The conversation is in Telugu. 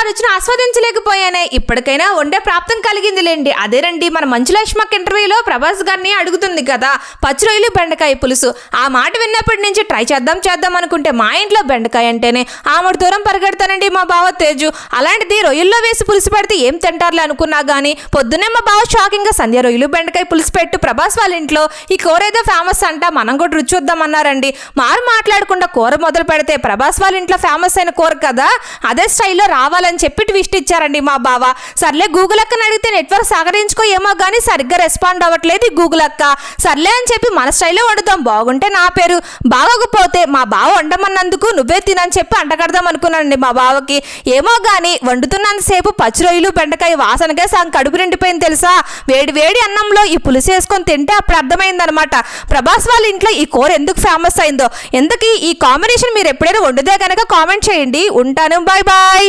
ఆ రుచిని ఆస్వాదించలేకపోయానే. ఇప్పటికైనా వండే ప్రాప్తం కలిగిందిలేండి. అదేనండి మన మంచు లక్ష్మక్ ఇంటర్వ్యూలో ప్రభాస్ గారిని అడుగుతుంది కదా పచ్చి రొయ్యలు బెండకాయ పులుసు. ఆ మాట విన్నప్పటి నుంచి ట్రై చేద్దాం చేద్దాం అనుకుంటే మా ఇంట్లో బెండకాయ అంటేనే ఆమెడు దూరం పరిగెడతానండి మా బావ తేజు. అలాంటిది రొయ్యల్లో వేసి పులుసు పెడితే ఏం తింటారులే అనుకున్నా గానీ పొద్దున్నే మా బావ షాకింగ్గా సంధ్య రొయ్యలు బెండకాయ పులుసు పెట్టు ప్రభాస్ వాళ్ళ ఇంట్లో ఈ కూర ఏదో ఫేమస్ అంట మనం కూడా రుచి చూద్దామన్నారండి. మారు మాట్లాడకుండా కూర మొదలు పెడితే ప్రభాస్ వాళ్ళ ఇంట్లో ఫేమస్ అయిన కూర కదా అదే స్టైల్లో అని చెప్పి ట్విస్ట్ ఇచ్చారండి మా బావ. సర్లే గూగుల్ అక్కని అడిగితే నెట్వర్క్ సహకరించుకో ఏమో కానీ సరిగ్గా రెస్పాండ్ అవ్వట్లేదు ఈ గూగుల్ అక్క. సర్లే అని చెప్పి మన స్టైల్లో వండుతాం. బాగుంటే నా పేరు. బాగోకపోతే మా బావ వండమన్నందుకు నువ్వే తినని చెప్పి అంటగడదాం అనుకున్నానండి మా బావకి. ఏమో కానీ వండుతున్నంతసేపు పచ్చి రొయ్యలు బెండకాయ వాసనకే సగం కడుపు నిండిపోయింది తెలుసా? వేడి వేడి అన్నంలో ఈ పులుసు వేసుకొని తింటే అప్పుడు అర్థమైందనమాట ప్రభాస్ వాళ్ళ ఇంట్లో ఈ కూర ఎందుకు ఫేమస్ అయిందో. ఎందుకు ఈ కాంబినేషన్ మీరు ఎప్పుడైనా వండుదే కనుక కామెంట్ చేయండి. ఉంటాను. Bye bye